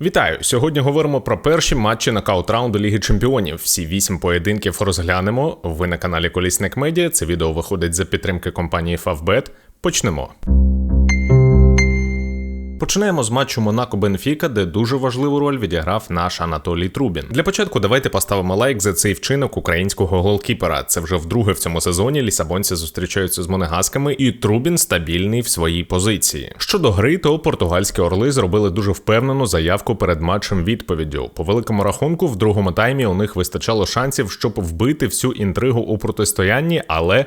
Вітаю! Сьогодні говоримо про перші матчі нокаут раунду Ліги Чемпіонів. Всі вісім поєдинків розглянемо. Ви на каналі Колісник Медіа. Це відео виходить за підтримки компанії Favbet. Почнемо. Починаємо з матчу Монако Бенфіка, де дуже важливу роль відіграв наш Анатолій Трубін. Для початку давайте поставимо лайк за цей вчинок українського голкіпера. Це вже вдруге в цьому сезоні. Лісабонці зустрічаються з монегасками, і Трубін стабільний в своїй позиції. Щодо гри, то португальські орли зробили дуже впевнену заявку перед матчем відповіддю. По великому рахунку, в другому таймі у них вистачало шансів, щоб вбити всю інтригу у протистоянні, але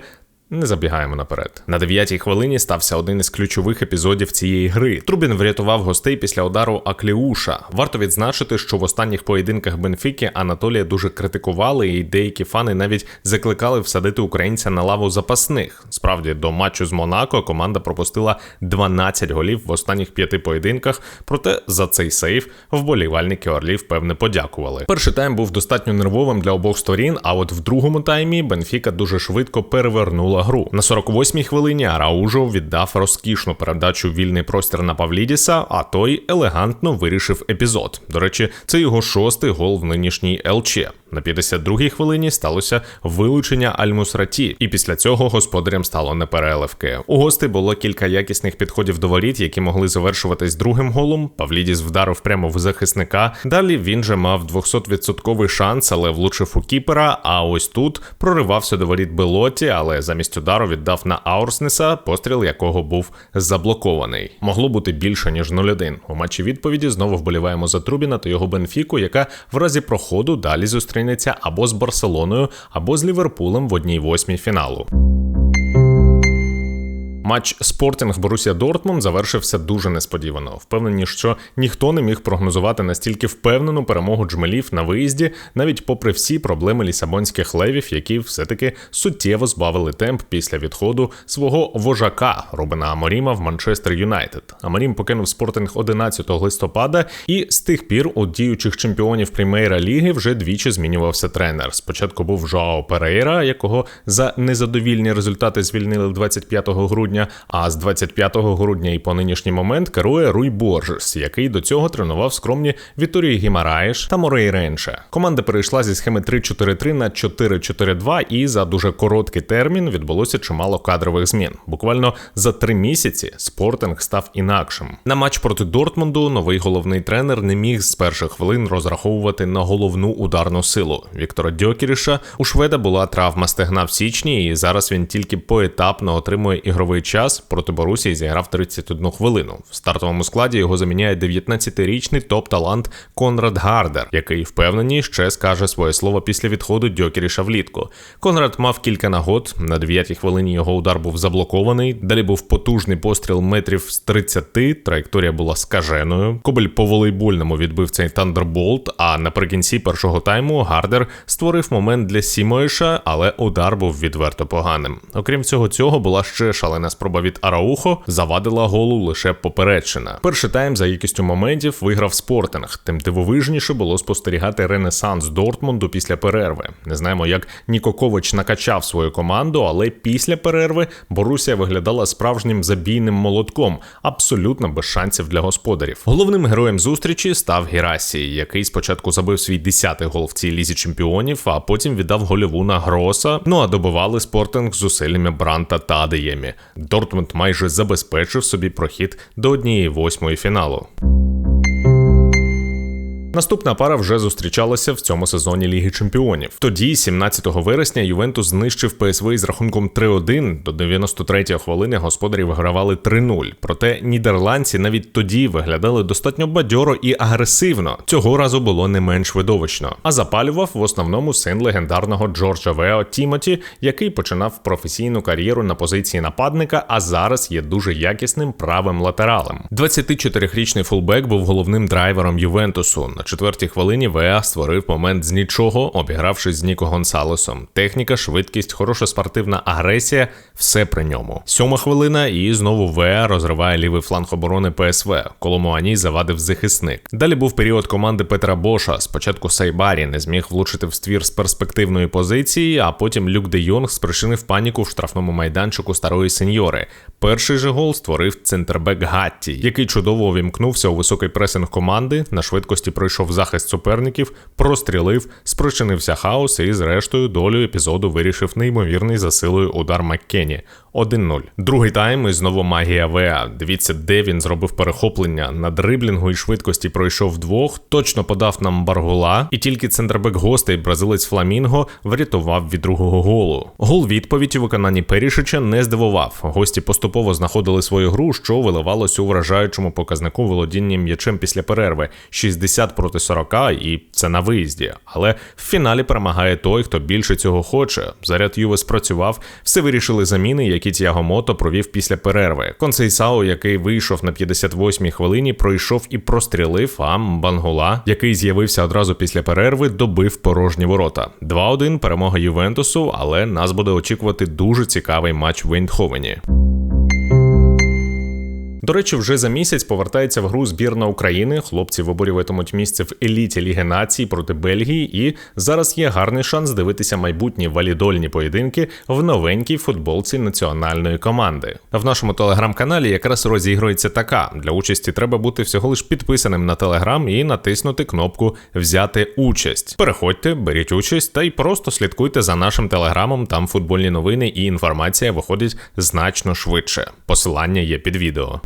не забігаємо наперед. На дев'ятій хвилині стався один із ключових епізодів цієї гри. Трубін врятував гостей після удару Акліуша. Варто відзначити, що в останніх поєдинках Бенфіки Анатолія дуже критикували, і деякі фани навіть закликали всадити українця на лаву запасних. Справді, до матчу з Монако команда пропустила 12 голів в останніх п'яти поєдинках. Проте за цей сейф вболівальники Орлів певне подякували. Перший тайм був достатньо нервовим для обох сторін. А от в другому таймі Бенфіка дуже швидко перевернула гру. На 48-й хвилині Араужо віддав розкішну передачу вільний простір на Павлідіса, а той елегантно вирішив епізод. До речі, це його шостий гол в нинішній ЛЧ. На 52-й хвилині сталося вилучення Альмусраті, і після цього господарям стало непереливки. У гостей було кілька якісних підходів до воріт, які могли завершуватись другим голом. Павлідіс вдарив прямо в захисника. Далі він же мав 200% шанс, але влучив у кіпера. А ось тут проривався до воріт Белоті, але замість удару віддав на Аурснеса, постріл якого був заблокований. Могло бути більше ніж 0-1. У матчі відповіді знову вболіваємо за Трубіна та його Бенфіку, яка в разі проходу далі зустрінеться або з Барселоною, або з Ліверпулем в одній восьмій фіналу. Матч Спортинг Борусія Дортмунд завершився дуже несподівано. Впевнені, що ніхто не міг прогнозувати настільки впевнену перемогу джмелів на виїзді, навіть попри всі проблеми лісабонських левів, які все-таки суттєво збавили темп після відходу свого вожака Робена Аморіма в Манчестер Юнайтед. Аморім покинув спортинг 11 листопада, і з тих пір у діючих чемпіонів Прімейра Ліги вже двічі змінювався тренер. Спочатку був Жоао Перейра, якого за незадовільні результати звільнили 25 грудня грудня. А з 25 грудня і по нинішній момент керує Руй Боржес, який до цього тренував скромні Віторії Гімараєш та Морей Ренше. Команда перейшла зі схеми 3-4-3 на 4-4-2, і за дуже короткий термін відбулося чимало кадрових змін. Буквально за три місяці спортинг став інакшим. На матч проти Дортмунду новий головний тренер не міг з перших хвилин розраховувати на головну ударну силу. Віктора Дьокіріша у шведа була травма стегна в січні, і зараз він тільки поетапно отримує ігровий час проти Борусії зіграв 31 хвилину. В стартовому складі його заміняє 19-річний топ-талант Конрад Гардер, який впевнений ще скаже своє слово після відходу Дьокеріша влітку. Конрад мав кілька нагод. На 9-й хвилині його удар був заблокований. Далі був потужний постріл метрів з 30, Траєкторія була скаженою. Кобель по волейбольному відбив цей тандерболт. А наприкінці першого тайму Гардер створив момент для Сімоїша, але удар був відверто поганим. Окрім всього цього, була ще шалена спроба від Араухо завадила голу лише попередчина. Перший тайм за якістю моментів виграв спортинг. Тим дивовижніше було спостерігати ренесанс Дортмунду після перерви. Не знаємо, як Ніко Ковач накачав свою команду, але після перерви Борусія виглядала справжнім забійним молотком, абсолютно без шансів для господарів. Головним героєм зустрічі став Герасій, який спочатку забив свій десятий гол в цій лізі чемпіонів, а потім віддав гольову на Гроса. Ну а добивали спортинг зусиллями Бранта та Адеємі. Дортмунд майже забезпечив собі прохід до однієї восьмої фіналу. Наступна пара вже зустрічалася в цьому сезоні Ліги Чемпіонів. Тоді, 17 вересня, Ювентус знищив ПСВ із рахунком 3-1. До 93-ї хвилини господарі вигравали 3-0. Проте нідерландці навіть тоді виглядали достатньо бадьоро і агресивно. Цього разу було не менш видовищно. А запалював в основному син легендарного Джорджа Вео Тімоті, який починав професійну кар'єру на позиції нападника, а зараз є дуже якісним правим латералем. 24-річний фулбек був головним драйвером Ювентусу. На четвертій хвилині ВА створив момент з нічого, обігравшись з Ніко Гонсалесом. Техніка, швидкість, хороша спортивна агресія все при ньому. Сьома хвилина, і знову ВА розриває лівий фланг оборони ПСВ. Коломуані завадив захисник. Далі був період команди Петра Боша. Спочатку Сайбарі не зміг влучити в ствір з перспективної позиції, а потім Люк Де Йонг спричинив паніку в штрафному майданчику старої сеньори. Перший же гол створив центрбек Гатті, який чудово увімкнувся у високий пресинг команди, на швидкості пройшов захист суперників, прострілив, спричинився хаос і, зрештою, долю епізоду вирішив неймовірний за силою удар Маккені. 1-0. Другий тайм і знову магія ВА. Дивіться, де він зробив перехоплення на дриблінгу і швидкості пройшов вдвох, точно подав нам Баргула, і тільки центрбек гостей бразилець Фламінго врятував від другого голу. Гол відповідь у виконанні Перішича не здивував. Гості поступово знаходили свою гру, що виливалось у вражаючому показнику володіння м'ячем після перерви 60 проти 40, і це на виїзді. Але в фіналі перемагає той, хто більше цього хоче. Заряд Юве спрацював, все вирішили заміни, які Тяго Мото провів після перерви. Консейсао, який вийшов на 58-й хвилині, пройшов і прострілив. А Бангула, який з'явився одразу після перерви, добив порожні ворота. 2-1 перемога Ювентусу, але нас буде очікувати дуже цікавий матч в Ейндховені. До речі, вже за місяць повертається в гру збірна України. Хлопці виборюватимуть місце в еліті Ліги націй проти Бельгії, і зараз є гарний шанс дивитися майбутні валідольні поєдинки в новенькій футболці національної команди. В нашому телеграм-каналі якраз розігрується така: для участі треба бути всього лиш підписаним на телеграм і натиснути кнопку Взяти участь. Переходьте, беріть участь та й просто слідкуйте за нашим телеграмом. Там футбольні новини і інформація виходить значно швидше. Посилання є під відео.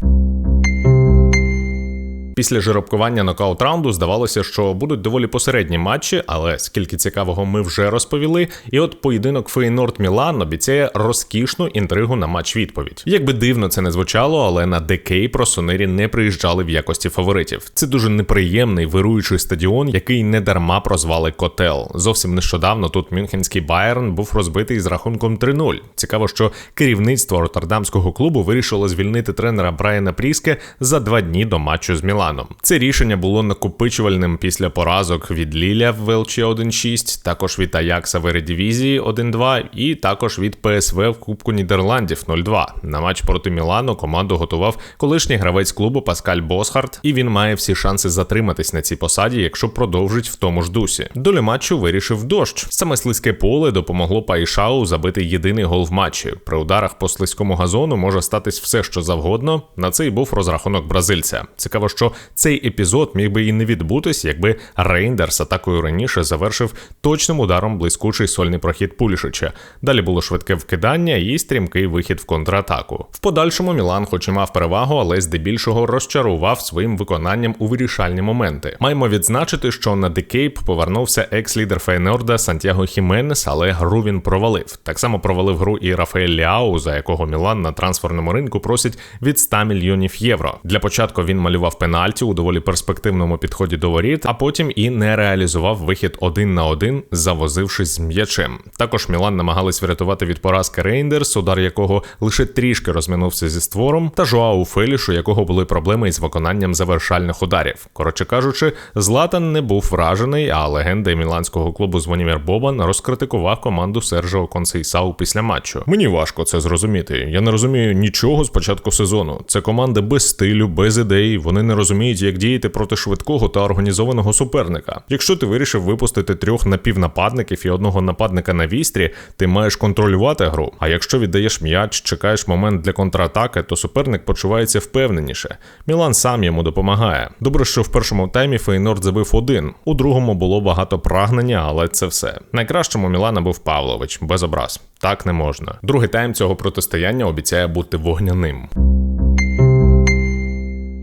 Після жеребкування нокаут раунду здавалося, що будуть доволі посередні матчі, але скільки цікавого ми вже розповіли. І от поєдинок Фейнорд Мілан обіцяє розкішну інтригу на матч відповідь. Якби дивно це не звучало, але на Декей просонирі не приїжджали в якості фаворитів. Це дуже неприємний вируючий стадіон, який не дарма прозвали Котел. Зовсім нещодавно тут Мюнхенський Байерн був розбитий з рахунком 3-0. Цікаво, що керівництво роттердамського клубу вирішило звільнити тренера Брайана Пріске за два дні до матчу з Міланом. Це рішення було накопичувальним після поразок від Ліля в Велчі 1-6, також від Аякса в Ередивізії 1-2 і також від ПСВ в Кубку Нідерландів 0-2. На матч проти Мілану команду готував колишній гравець клубу Паскаль Босхарт, і він має всі шанси затриматись на цій посаді, якщо продовжить в тому ж дусі. Долю матчу вирішив дощ. Саме слизьке поле допомогло Пайшау забити єдиний гол в матчі. При ударах по слизькому газону може статись все, що завгодно. На це й був розрахунок бразильця. Цікаво, що цей епізод міг би і не відбутись, якби Рейндерс атакою раніше завершив точним ударом блискучий сольний прохід Пулішича. Далі було швидке вкидання і стрімкий вихід в контратаку. В подальшому Мілан, хоч і мав перевагу, але здебільшого розчарував своїм виконанням у вирішальні моменти. Маємо відзначити, що на Декейп повернувся екс-лідер Фейнорда Сантьяго Хіменес, але гру він провалив. Так само провалив гру і Рафаель Ліау, за якого Мілан на трансферному ринку просить від 100 мільйонів євро. Для початку він малював пенальті у доволі перспективному підході до воріт, а потім і не реалізував вихід один на один, завозившись з м'ячем. Також Мілан намагались врятувати від поразки Рейндерс, удар якого лише трішки розминувся зі створом, та Жоау Феліш, у якого були проблеми із виконанням завершальних ударів. Коротше кажучи, Златан не був вражений, а легенда міланського клубу Звонімір Бобан розкритикував команду Сержо Консейсау після матчу. Мені важко це зрозуміти. Я не розумію нічого з початку сезону. Це команда без стилю, без ідей. Вони не розуміють, як діяти проти швидкого та організованого суперника. Якщо ти вирішив випустити трьох напівнападників і одного нападника на вістрі, ти маєш контролювати гру. А якщо віддаєш м'яч, чекаєш момент для контратаки, то суперник почувається впевненіше. Мілан сам йому допомагає. Добре, що в першому таймі Фейнорд забив один, у другому було багато прагнення, але це все. Найкращим у Мілана був Павлович, без образ. Так не можна. Другий тайм цього протистояння обіцяє бути вогняним.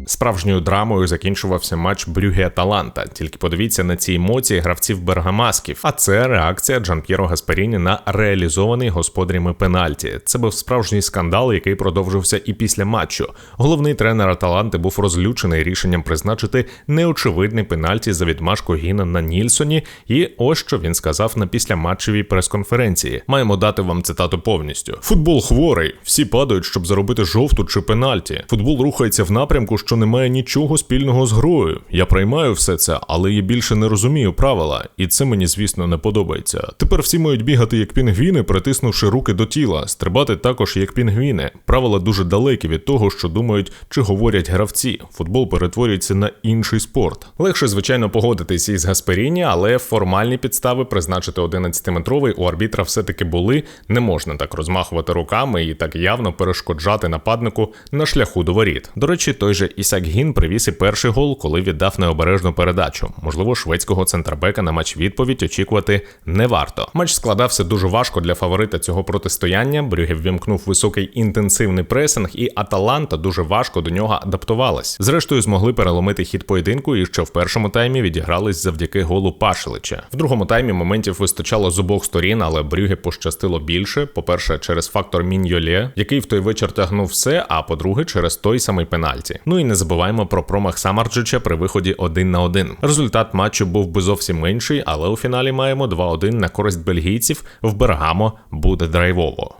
Справжньою драмою закінчувався матч Брюге Аталанта. Тільки подивіться на ці емоції гравців Бергамасків. А це реакція Джанп'єро Гасперіні на реалізований господарями пенальті. Це був справжній скандал, який продовжився і після матчу. Головний тренер Аталанти був розлючений рішенням призначити неочевидний пенальті за відмашку Гіна на Нільсоні. І ось що він сказав на післяматчевій прес-конференції. Маємо дати вам цитату повністю: футбол хворий, всі падають, щоб заробити жовту чи пенальті. Футбол рухається в напрямку, що що немає нічого спільного з грою. Я приймаю все це, але я більше не розумію правила, і це мені, звісно, не подобається. Тепер всі мають бігати як пінгвіни, притиснувши руки до тіла, стрибати також як пінгвіни. Правила дуже далекі від того, що думають чи говорять гравці. Футбол перетворюється на інший спорт. Легше, звичайно, погодитись із Гасперіні, але формальні підстави призначити 11-метровий у арбітра все-таки були. Не можна так розмахувати руками і так явно перешкоджати нападнику на шляху до воріт. До речі, той же Ісак Гін привіз і перший гол, коли віддав необережну передачу. Можливо, шведського центрбека на матч відповідь очікувати не варто. Матч складався дуже важко для фаворита цього протистояння. Брюгев вімкнув високий інтенсивний пресинг, і Аталанта дуже важко до нього адаптувалась. Зрештою, змогли переломити хід поєдинку і ще в першому таймі відігрались завдяки голу Пашелича. В другому таймі моментів вистачало з обох сторін, але Брюге пощастило більше. По-перше, через фактор Міньолє, який в той вечір тягнув все. А по-друге, через той самий пенальті. Ну і не забуваємо про промах Самарджича при виході один на один. Результат матчу був би зовсім менший, але у фіналі маємо 2-1 на користь бельгійців. В Бергамо буде драйвово.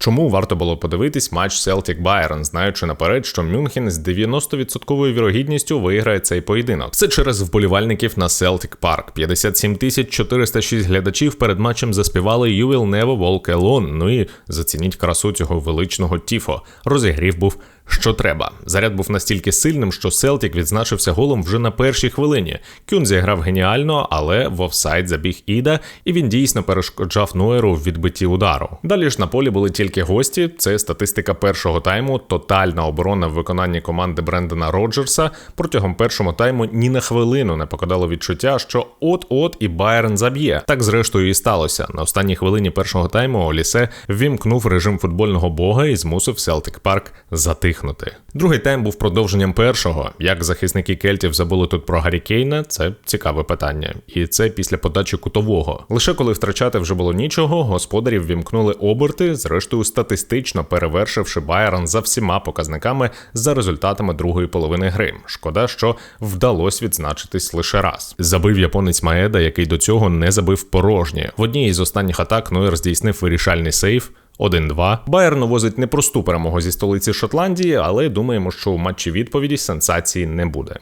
Чому варто було подивитись матч Celtic Bayern, знаючи наперед, що Мюнхен з 90% вірогідністю виграє цей поєдинок? Це через вболівальників на Celtic Park. 57 тисяч 406 глядачів перед матчем заспівали «You will never walk alone». Ну і зацініть красу цього величного тіфо. Розігрів був що треба. Заряд був настільки сильним, що Селтік відзначився голом вже на першій хвилині. Кюн зіграв геніально, але в офсайд забіг Іда, і він дійсно перешкоджав Нойеру в відбитті удару. Далі ж на полі були тільки гості. Це статистика першого тайму, тотальна оборона в виконанні команди Брендона Роджерса. Протягом першого тайму ні на хвилину не покидало відчуття, що от-от і Байерн заб'є. Так зрештою і сталося. На останній хвилині першого тайму Олісе вімкнув режим футбольного бога і змусив Селтик Парк затих затихнути. Другий тайм був продовженням першого. Як захисники кельтів забули тут про Гаррі Кейна, це цікаве питання, і це після подачі кутового. Лише коли втрачати вже було нічого, господарів вімкнули оберти, зрештою статистично перевершивши Байерн за всіма показниками за результатами другої половини гри. Шкода, що вдалося відзначитись лише раз. Забив японець Маеда, який до цього не забив порожнє. В одній із останніх атак Нойер здійснив вирішальний сейф. 1-2. Байерн возить непросту перемогу зі столиці Шотландії, але думаємо, що у матчі відповіді сенсації не буде.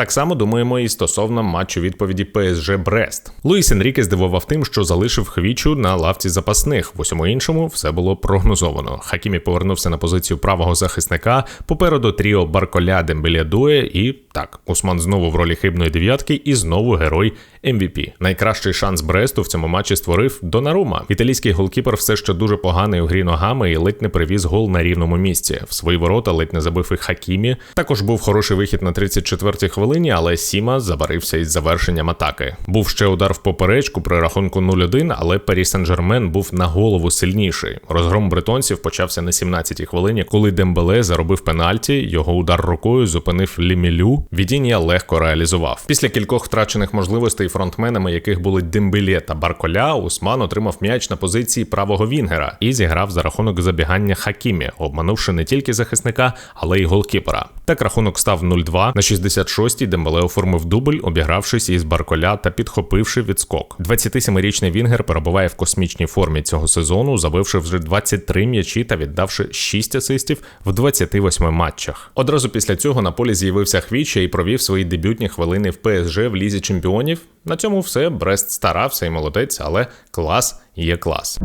Так само думаємо і стосовно матчу відповіді ПСЖ Брест. Луїс Енріке здивував тим, що залишив хвічу на лавці запасних. В усьому іншому все було прогнозовано. Хакімі повернувся на позицію правого захисника. Попереду тріо Барколя Дембеля Дуе і так, Усман знову в ролі хибної дев'ятки і знову герой MVP. Найкращий шанс Бресту в цьому матчі створив Донарума. Італійський голкіпер все ще дуже поганий у грі ногами і ледь не привіз гол на рівному місці. В свої ворота ледь не забив і Хакімі. Також був хороший вихід на 34-й хвилині, але Сіма забарився із завершенням атаки. Був ще удар в поперечку при рахунку 0-1, але Парі Сен-Жермен був на голову сильніший. Розгром бретонців почався на 17-й хвилині, коли Дембеле заробив пенальті. Його удар рукою зупинив Лімілю. Відіння легко реалізував. Після кількох втрачених можливостей фронтменами, яких були Дембелє та Барколя, Усман отримав м'яч на позиції правого Вінгера і зіграв за рахунок забігання Хакімі, обманувши не тільки захисника, але й голкіпера. Так рахунок став 0-2. На 66-й Дембеле оформив дубль, обігравшись із Барколя та підхопивши відскок. 27-річний Вінгер перебуває в космічній формі цього сезону, забивши вже 23 м'ячі та віддавши 6 асистів в 28 матчах. Одразу після цього на полі з'явився Хвіч і провів свої дебютні хвилини в ПСЖ в лізі чемпіонів. На цьому все Брест старався і молодець, але клас є клас.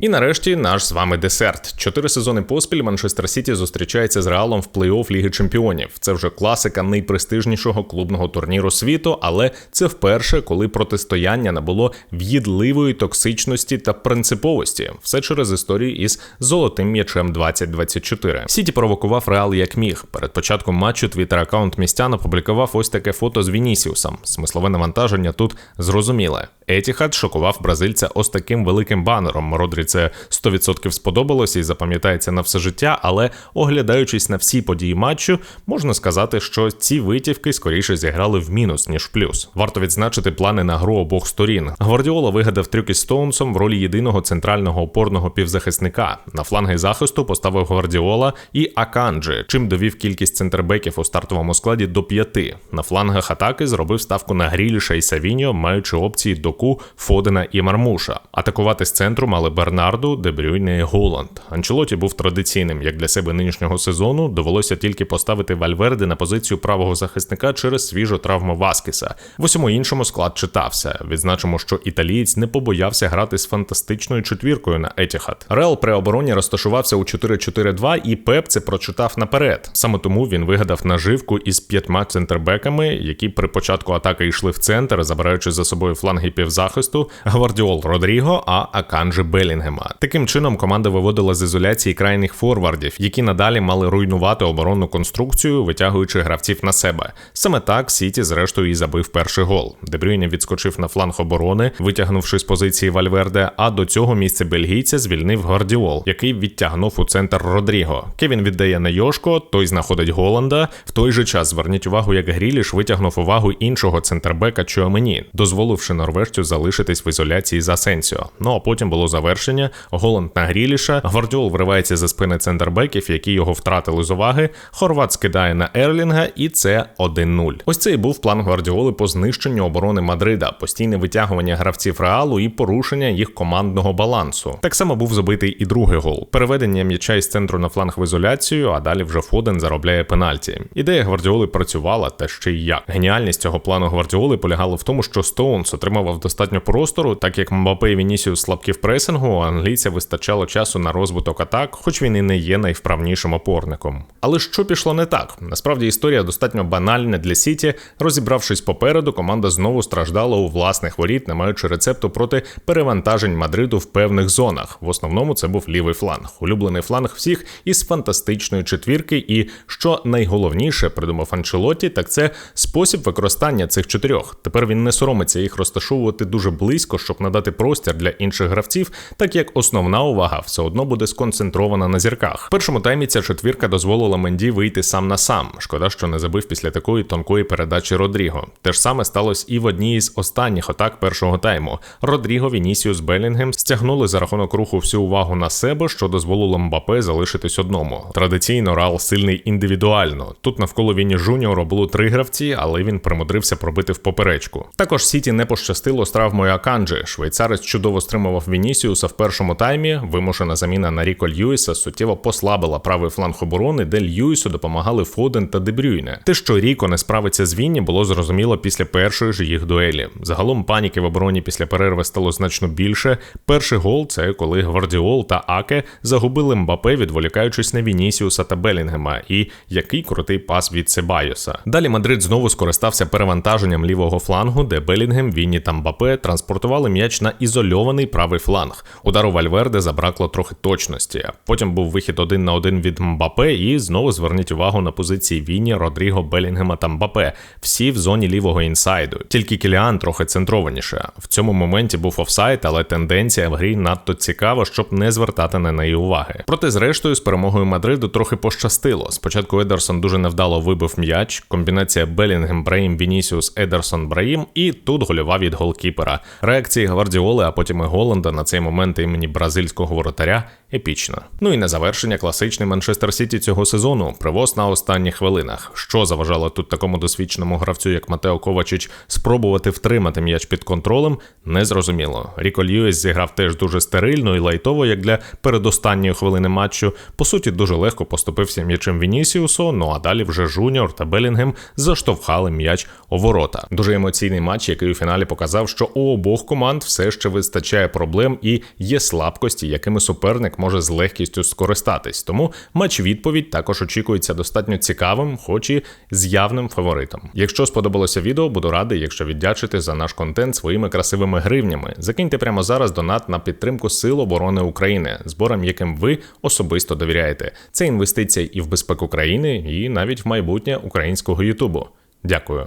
І нарешті наш з вами десерт. Чотири сезони поспіль Манчестер Сіті зустрічається з реалом в плей-офф Ліги Чемпіонів. Це вже класика найпрестижнішого клубного турніру світу, але це вперше, коли протистояння набуло в'їдливої токсичності та принциповості. Все через історію із золотим м'ячем 2024. Сіті провокував реал як міг. Перед початком матчу твіттер аккаунт містян опублікував ось таке фото з Вінісіусом. Смислове навантаження тут зрозуміле. Етіхад шокував бразильця ось таким великим банером. Родрі це 100% сподобалося і запам'ятається на все життя, але оглядаючись на всі події матчу, можна сказати, що ці витівки скоріше зіграли в мінус ніж в плюс. Варто відзначити плани на гру обох сторін. Гвардіола вигадав трюки з Стоунсом в ролі єдиного центрального опорного півзахисника. На фланги захисту поставив Гвардіола і Аканджи, чим довів кількість центрбеків у стартовому складі до п'яти. На флангах атаки зробив ставку на Гріліша і Савіньо, маючи опції доку Фодена і Мармуша. Атакувати з центру мали Берна Бернарду, Дебрюйне і Голланд. Анчелоті був традиційним як для себе нинішнього сезону. Довелося тільки поставити Вальверде на позицію правого захисника через свіжу травму Васкіса. В усьому іншому склад читався. Відзначимо, що італієць не побоявся грати з фантастичною четвіркою на Етіхат. Реал при обороні розташувався у 4-4-2, і Пеп це прочитав наперед. Саме тому він вигадав наживку із п'ятьма центрбеками, які при початку атаки йшли в центр, забираючи за собою фланги півзахисту Гвардіол Родріго, а Аканджі Белінгема. Таким чином команда виводила з ізоляції крайніх форвардів, які надалі мали руйнувати оборонну конструкцію, витягуючи гравців на себе. Саме так Сіті, зрештою, і забив перший гол. Дебрюйне відскочив на фланг оборони, витягнувши з позиції Вальверде. А до цього місце бельгійця звільнив Гвардіол, який відтягнув у центр Родріго. Кевін віддає на Йошко, той знаходить Голланда. В той же час зверніть увагу, як Гріліш витягнув увагу іншого центрбека Чуамені, дозволивши норвежцю залишитись в ізоляції за Сенсіо. Ну а потім було завершення. Голланд на Гріліша. Гвардіол вривається за спини центрбеків, які його втратили з уваги. Хорват скидає на Ерлінга, і це 1-0. Ось це і був план Гвардіоли по знищенню оборони Мадрида, постійне витягування гравців реалу і порушення їх командного балансу. Так само був забитий і другий гол. Переведення м'яча із центру на фланг в ізоляцію, а далі вже Фоден заробляє пенальті. Ідея Гвардіоли працювала, та ще й як. Геніальність цього плану Гвардіоли полягала в тому, що Стоунс отримував достатньо простору, так як Мбапе і Вінісіус слабкі в пресингу, у англійця вистачало часу на розвиток атак, хоч він і не є найвправнішим опорником. Але що пішло не так? Насправді історія достатньо банальна для Сіті. Розібравшись попереду, команда знову страждала у власних воріт, не маючи рецепту проти перевантажень Мадриду в певних зонах. В основному це був лівий фланг, улюблений фланг всіх із фантастичної четвірки. І що найголовніше придумав Анчелоті, так це спосіб використання цих чотирьох. Тепер він не соромиться їх розташовувати дуже близько, щоб надати простір для інших гравців, так як основна увага все одно буде сконцентрована на зірках. В першому таймі ця четвірка дозволила Менді вийти сам на сам. Шкода, що не забив після такої тонкої передачі Родріго. Те ж саме сталося і в одній з останніх атак першого тайму. Родріго, Вінісіус Белінгем стягнули за рахунок руху всю увагу на себе, що дозволило Мбапе залишитись одному. Традиційно Реал сильний індивідуально. Тут навколо Віні Жуніора було три гравці, але він примудрився пробити в поперечку. Також Сіті не пощастило з травмою Аканджі. Швейцарець чудово стримував Вінісіуса в першому таймі. Вимушена заміна на Ріко Льюіса суттєво послабила правий фланг оборони, де Льюісу допомагали Фоден та Дебрюйне. Те, що Ріко не справиться з Вінні, було зрозуміло після першої ж їх дуелі. Загалом паніки в обороні після перерви стало значно більше. Перший гол це коли Гвардіол та Аке загубили Мбапе, відволікаючись на Вінісіуса та Белінгема. І який крутий пас від Себайоса. Далі Мадрид знову скористався перевантаженням лівого флангу, де Белінгем, Вінні та Мбапе транспортували м'яч на ізольований правий фланг. Удару Вальверде забракло трохи точності. Потім був вихід один на один від Мбапе, і знову зверніть увагу на позиції Вінні, Родріго, Белінгема та Мбапе. Всі в зоні лівого інсайду. Тільки Кіліан трохи центрованіше. В цьому моменті був офсайд, але тенденція в грі надто цікава, щоб не звертати на неї уваги. Проте, зрештою, з перемогою Мадриду трохи пощастило. Спочатку Едерсон дуже невдало вибив м'яч. Комбінація Белінгем, Браїм, Вінісіус, Едерсон, Браїм, і тут гольова від голкіпера. Реакції Гвардіоли, а потім і Голланда на цей момент імені бразильського воротаря епічно. Ну і на завершення класичний Манчестер Сіті цього сезону привоз на останніх хвилинах. Що заважало тут такому досвідченому гравцю, як Матео Ковачич, спробувати втримати м'яч під контролем, незрозуміло. Ріко Льюіс зіграв теж дуже стерильно і лайтово, як для передостанньої хвилини матчу. По суті, дуже легко поступився м'ячем Вінісіусу. Ну а далі вже Жуніор та Белінгем заштовхали м'яч у ворота. Дуже емоційний матч, який у фіналі показав, що у обох команд все ще вистачає проблем і є слабкості, якими суперник може з легкістю скористатись. Тому матч відповідь також очікується достатньо цікавим, хоч і з явним фаворитом. Якщо сподобалося відео, буду радий, якщо віддячите за наш контент своїми красивими гривнями. Закиньте прямо зараз донат на підтримку Сил оборони України, зборам, яким ви особисто довіряєте. Це інвестиція і в безпеку країни, і навіть в майбутнє українського Ютубу. Дякую.